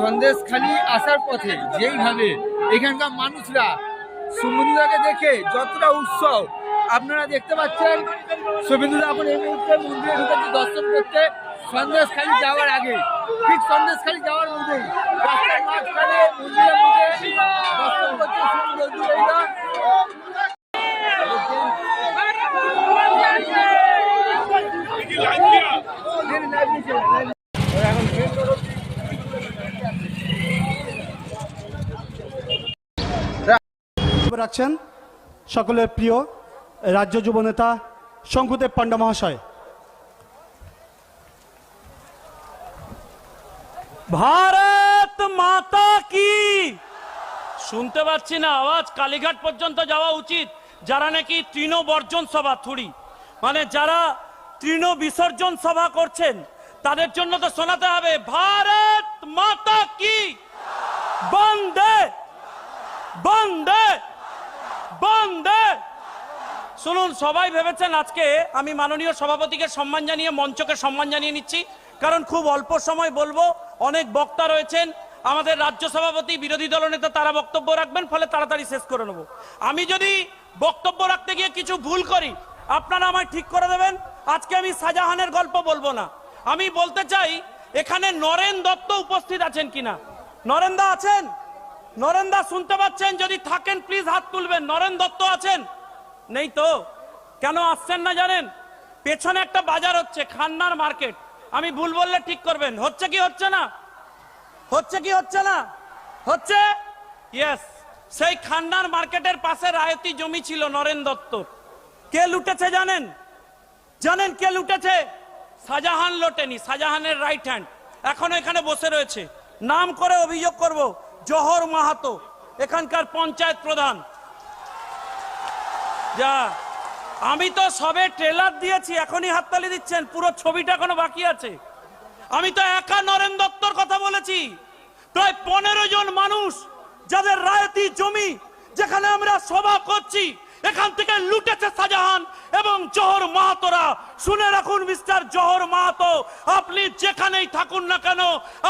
সন্দেশখালি আসার পথে যেইভাবে এখানকার মানুষরা সমুদ্রকে দেখে যতটা উৎসব, আপনারা দেখতে পাচ্ছেন শুভেন্দুদা এখন এই মুহূর্তে মন্দিরে ঢুকেছে দর্শন করতে। সন্দেশখালি যাওয়ার আগে, ঠিক সন্দেশখালি যাওয়ার মধ্যেই রাস্তার মন্দিরের মধ্যে দর্শন করছে শুভেন্দুদা রাখছেন সকলের প্রিয় রাজ্য যুব নেতা শঙ্কুদেব পান্ডা মহাশয় ভারত মাতা কি? শুনতে পাচ্ছি না, আওয়াজ। কালীঘাট পর্যন্ত যাওয়া উচিত। যারা নাকি তৃণ বর্জন সভা থুড়ি মানে যারা তৃণ বিসর্জন সভা করছেন, তাদের জন্য তো শোনাতে হবে, ভারত মাতা কি? বন্দে! বন্দে! শুনুন, সবাই ভেবেছেন আজকে আমি মাননীয় সভাপতিকে সম্মান জানিয়ে, মঞ্চকে সম্মান জানিয়ে নিচ্ছি। কারণ খুব অল্প সময় বলব, অনেক বক্তা রয়েছেন। আমাদের রাজ্য সভাপতি, বিরোধী দলনেতা তারা বক্তব্য রাখবেন, ফলে তাড়াতাড়ি শেষ করে নেব। আমি যদি বক্তব্য রাখতে গিয়ে কিছু ভুল করি, আপনারা আমায় ঠিক করে দেবেন? আজকে আমি শাহজাহানের গল্প বলব না। আমি বলতে চাই, এখানে নরেন দত্ত উপস্থিত আছেন কিনা? নরেন দা আছেন? নরেন দা শুনতে পাচ্ছেন? যদি থাকেন প্লিজ হাত তুলবেন। নরেন দত্ত আছেন? নেই তো? কেন আসছেন না জানেন? পেছনে একটা বাজার হচ্ছে, খান্নার মার্কেট। আমি ভুল বললে ঠিক করবেন। হচ্ছে কি, হচ্ছে না? হচ্ছে কি, হচ্ছে না? হচ্ছে? ইয়েস সেই খান্নার মার্কেটের পাশে রায়তি জমি ছিল নরেন দত্ত। কে লুটেছে জানেন? জানেন কে লুটেছে? শাহজাহান লোটেনি, শাহজাহানের রাইট হ্যান্ড এখনও এখানে বসে রয়েছে। নাম করে অভিযোগ করব। জহর মাহাতো, এখানকার পঞ্চায়েত প্রধান। যা, আমি তো সবে ট্রেলার দিয়েছি, এখনই হাততালি দিচ্ছেন, পুরো ছবিটা এখনও বাকি আছে। আমি তো একা নরেন দত্তর কথা বলেছি। প্রায় পনেরো জন মানুষ, যাদের রায়তি জমি, যেখানে আমরা সভা করছি এখান থেকে লুটেছে শাহজাহান এবং জহর মাহাতোরা। শুনে রাখুন, মিস্টার জহর মাহাতো, আপনি যেখানেই থাকুন না কেন,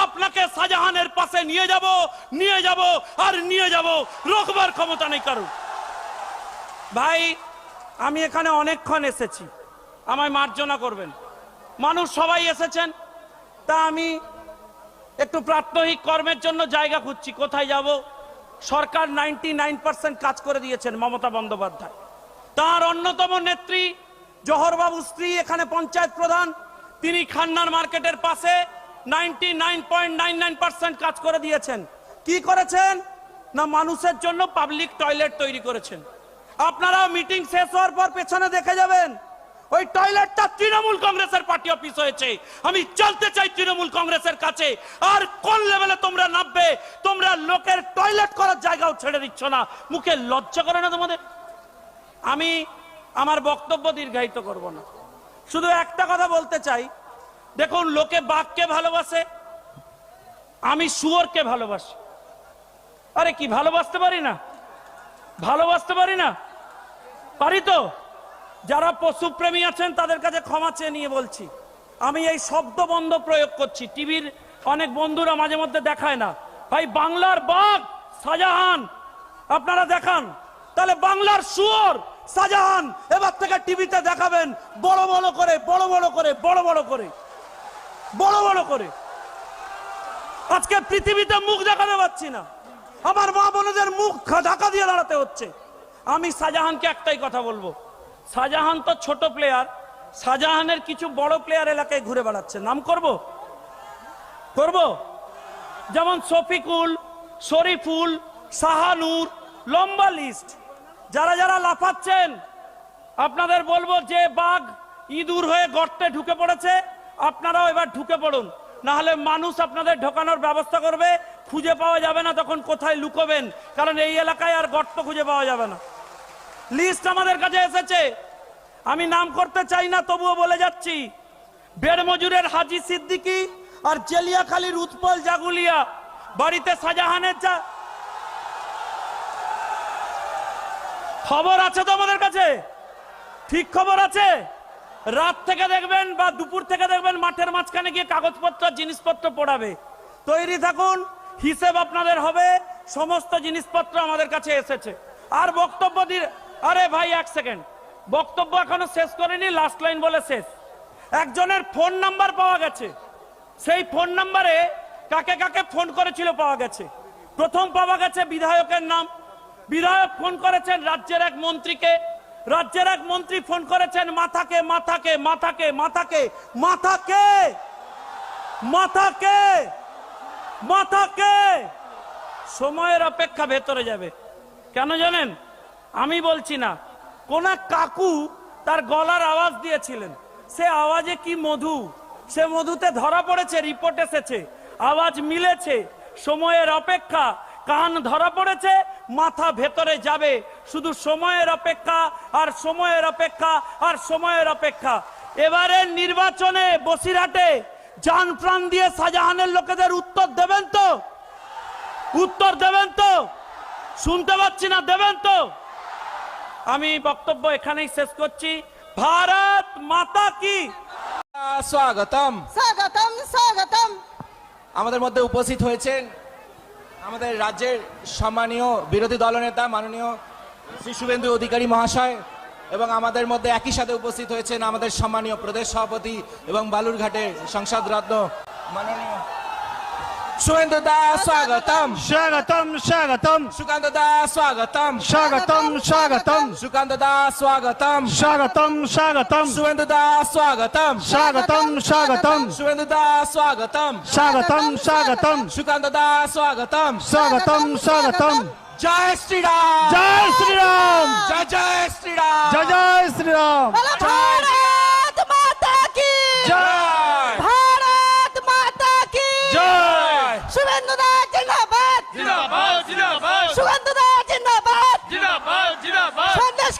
আপনাকে শাহজাহানের পাশে নিয়ে যাব নিয়ে যাব আর নিয়ে যাব। রোকবার ক্ষমতা নেই কারণ ভাই, আমি এখানে অনেকক্ষণ এসেছি। আমায় মার্জনা করবেন। মানুষ সবাই এসেছেন, তা আমি একটু প্রাত্যহিক কর্মের জন্য জায়গা খুঁজছি। কোথায় যাব? সরকার নাইনটি কাজ করে দিয়েছেন মমতা বন্দ্যোপাধ্যায়। তার অন্যতম নেত্রী জহরবাবু স্ত্রী, এখানে পঞ্চায়েত প্রধান, তিনি খান্নার মার্কেটের পাশে নাইনটি কাজ করে দিয়েছেন। কি করেছেন? না, মানুষের জন্য পাবলিক টয়লেট তৈরি করেছেন। আপনারা মিটিং শেষ হওয়ার পর পেছনে দেখে যাবেন। ওই টয়লেটটা তৃণমূল কংগ্রেসের পার্টি অফিস হয়েছে। আমি চলতে চাই তৃণমূল কংগ্রেসের কাছে। আর কোন লেভেলে তোমরা নামবে, তোমরা লোকের টয়লেট করার জায়গাও ছেড়ে দিচ্ছ না। মুখে লজ্জা করে না তোমাদের? আমি আমার বক্তব্য দীর্ঘায়িত করব না। শুধু একটা কথা বলতে চাই। দেখুন, লোকে বাঘকে ভালোবাসে, আমি শুয়োরকে ভালোবাসি। আরে কি, ভালোবাসতে পারি না? ভালোবাসতে পারি না? পারি তো? যারা পশুপ্রেমী আছেন, তাদের কাছে ক্ষমা চেয়ে নিয়ে বলছি। আমি এই শব্দ বন্ধ প্রয়োগ করছি। টিভির অনেক বন্ধুরা মাঝে মধ্যে দেখায় না। ভাই, বাংলার বাঘ, শাহজাহান, আপনারা দেখান। তাহলে বাংলার সুয়র শাহজাহান, এবার থেকে টিভিতে দেখাবেন। বড় বড় করে, বড় বড় করে, বড় বড় করে। বড় বড় করে। আজকে পৃথিবীতে মুখ দেখাতে পাচ্ছি না। আমার মা বোনদের মুখ ঢাকা দিয়ে দাঁড়াতে হচ্ছে। আমি শাহজাহানকে একটাই কথা বলব। শাহজাহান তো ছোট প্লেয়ার শাহজাহানের কিছু বড় প্লেয়ার এলাকায় ঘুরে বেড়াচ্ছে। নাম করব? করব? যেমন শফিকুল, শরীফুল শাহানুর লম্বা লিস্ট যারা যারা লাফাচ্ছেন, আপনাদের বলব যে বাঘ ইঁদুর হয়ে গর্তে ঢুকে পড়েছে, আপনারাও এবার ঢুকে পড়ুন। না হলে মানুষ আপনাদের ঢোকানোর ব্যবস্থা করবে, খুঁজে পাওয়া যাবে না তখন কোথায় লুকোবেন, কারণ এই এলাকায় আর গর্ত খুঁজে পাওয়া যাবে না। লিস্ট আমাদের কাছে এসেছে। আমি নাম করতে চাই না, তবুও বলে যাচ্ছি। বেড়মজুরের হাজি সিদ্দিকি আর জেলিয়াখালীর উৎপল জাগুলিয়া, বাড়িতে শাহজাহানের চা খবর আছে তো আমাদের কাছে? ঠিক খবর আছে? রাত থেকে দেখবেন বা দুপুর থেকে দেখবেন মাঠের মাঝখানে গিয়ে কাগজপত্র, জিনিসপত্র পড়াবে। তৈরি থাকুন, হিসেব আপনাদের হবে, সমস্ত জিনিসপত্র আমাদের কাছে এসেছে। আর বক্তব্য দিয়ে আরে ভাই, এক সেকেন্ড বক্তব্য এখনও শেষ করেনি লাস্ট লাইন বলে শেষ। একজনের ফোন নাম্বার পাওয়া গেছে। সেই ফোন নাম্বারে কাকে কাকে ফোন করেছিল পাওয়া গেছে। প্রথম পাওয়া গেছে বিধায়কের নাম। বিধায়ক ফোন করেছেন রাজ্যের এক মন্ত্রীকে। রাজ্যের এক মন্ত্রী ফোন করেছেন মাথাকে মাথাকে মাথাকে মাথাকে মাথাকে মাথাকে মাথাকে। সময়ের অপেক্ষা ভেতরে যাবে। কেন জানেন? আমি বলছি না। কোন কাকু তার গলার আওয়াজ দিয়েছিলেন। সে আওয়াজে কি মধু? সে মধুতে ধরা পড়েছে রিপোর্ট এসেছে। আওয়াজ মিলেছে, সময়ের অপেক্ষা। কান ধরা পড়েছে, মাথা ভেতরে যাবে। শুধু সময়ের অপেক্ষা, আর সময়ের অপেক্ষা, আর সময়ের অপেক্ষা। এবারে নির্বাচনে বসিরহাটে জান প্রাণ দিয়ে শাহজাহানের লোকেদের উত্তর দেবেন তো? উত্তর দেবেন তো? শুনতে পাচ্ছি না, দেবেন তো? আমি বক্তব্য এখানেই শেষ করছি। ভারত মাতা কি? স্বাগতম। স্বাগতম স্বাগতম। আমাদের মধ্যে উপস্থিত হয়েছেন আমাদের রাজ্যের সম্মানীয় বিরোধী দলনেতা মাননীয় শ্রী শুভেন্দু অধিকারী মহাশয় এবং আমাদের মধ্যে একই সাথে উপস্থিত হয়েছেন আমাদের সম্মানীয় প্রদেশ সভাপতি এবং বালুরঘাটের সংসদ রত্ন মাননীয় শুভেন্দু দাস স্বাগতম স্বাগতম স্বাগতম সুকান্ত দাস স্বাগতম স্বাগতম স্বাগতম সুকান্ত দাস স্বাগতম স্বাগতম স্বাগতম শুভেন্দু দাস স্বাগতম স্বাগতম স্বাগতম শুভেন্দু দাস স্বাগতম স্বাগতম স্বাগতম সুকান্ত দাস স্বাগতম স্বাগতম স্বাগতম জয় শ্রীরাম জয় শ্রীরাম জয় জয় শ্রীরাম জয়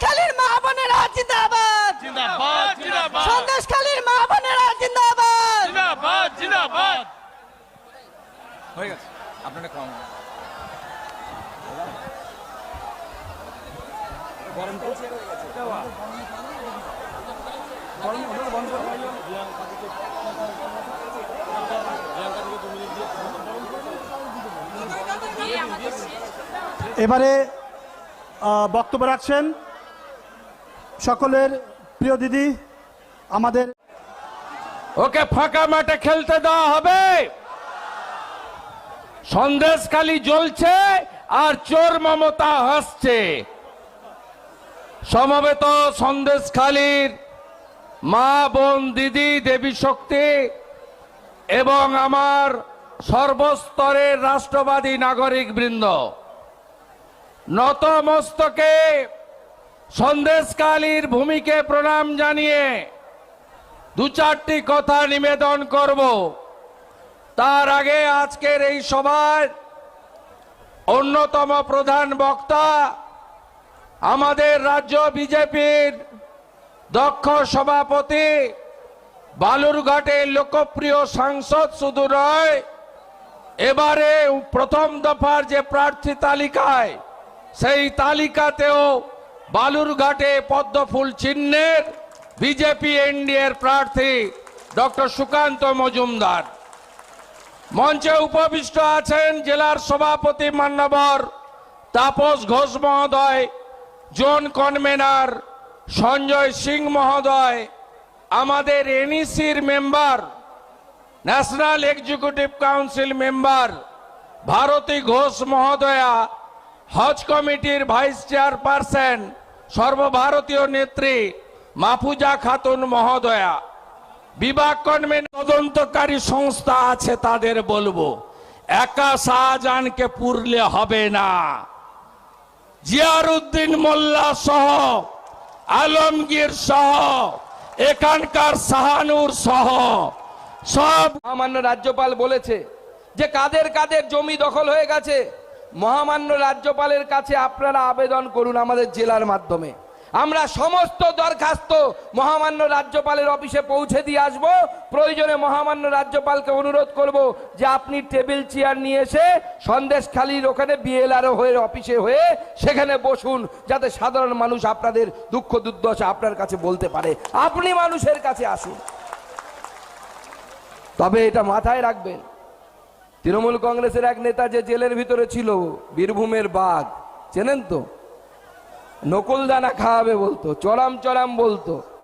সন্দেশখালীর মা বোনেরা জিন্দাবাদ। জিন্দাবাদ জিন্দাবাদ। সন্দেশখালীর মা বোনেরা জিন্দাবাদ। জিন্দাবাদ জিন্দাবাদ। হয়ে গেছে। আপনারা কম এবারে বক্তব্য রাখছেন সকলের প্রিয় দিদি, আমাদের ওকে ফাঁকা মাঠে খেলতে দেওয়া হবে। সন্দেশখালি জ্বলছে আর চোর মমতা হাসছে। সমবেত সন্দেশখালির মা, বোন, দিদি, দেবী শক্তি এবং আমার সর্বস্তরের রাষ্ট্রবাদী নাগরিক বৃন্দ নতমস্তকে সন্দেশকালীর ভূমিকে প্রণাম জানিয়ে দু চারটি কথা নিবেদন করব। তার আগে আজকের এই সভার অন্যতম প্রধান বক্তা আমাদের রাজ্য বিজেপির দক্ষ সভাপতি, বালুরঘাটের লোকপ্রিয় সাংসদ শুধু নয় এবারে প্রথম দফার যে প্রার্থী তালিকায়, সেই তালিকাতেও বালুরঘাটে পদ্মফুল চিহ্নের বিজেপি এনডিএর প্রার্থী ডক্টর সুকান্ত মজুমদার। মঞ্চে উপবিষ্ট আছেন জেলার সভাপতি মান্যবর তাপস ঘোষ মহোদয়, জোন কনভেনার, সঞ্জয় সিং মহোদয়, আমাদের এনইসির member, national executive council member, Bharati Ghosh মহোদয়া, হজ কমিটির ভাইস চেয়ারপারসন সর্বভারতীয় নেত্রী মাফুজা খাতুন মহোদয়া, বিভাগ কনভেন তদন্তকারী সংস্থা আছে তাদের বলব, একা শাহজাহানকে পুরলে হবে না। জিয়ারুদ্দিন মোল্লা সহ, আলমগীর সহ, এখানকার শাহানুর সহ, সব মহামান্য রাজ্যপাল বলেছে যে কাদের কাদের জমি দখল হয়ে গেছে মহামান্য রাজ্যপালের কাছে আপনারা আবেদন করুন আমাদের জেলার মাধ্যমে। আমরা সমস্ত দরখাস্ত মহামান্য রাজ্যপালের অফিসে পৌঁছে দিয়ে আসব। প্রয়োজনে মহামান্য রাজ্যপালকে অনুরোধ করব যে আপনি টেবিল চেয়ার নিয়ে এসে সন্দেশখালির ওখানে বিএলআরও হয়ে অফিসে হয়ে সেখানে বসুন, যাতে সাধারণ মানুষ আপনাদের দুঃখ দুর্দশা আপনার কাছে বলতে পারে। আপনি মানুষের কাছে আসুন। তবে এটা মাথায় রাখবেন তৃণমূল কংগ্রেসের এক নেতা যে জেলের ভিতরে ছিল, বীরভূমের বাঘ, চেনেন তো? নকুল দানা খাওয়াবে বলতো চরাম চরাম বলতো।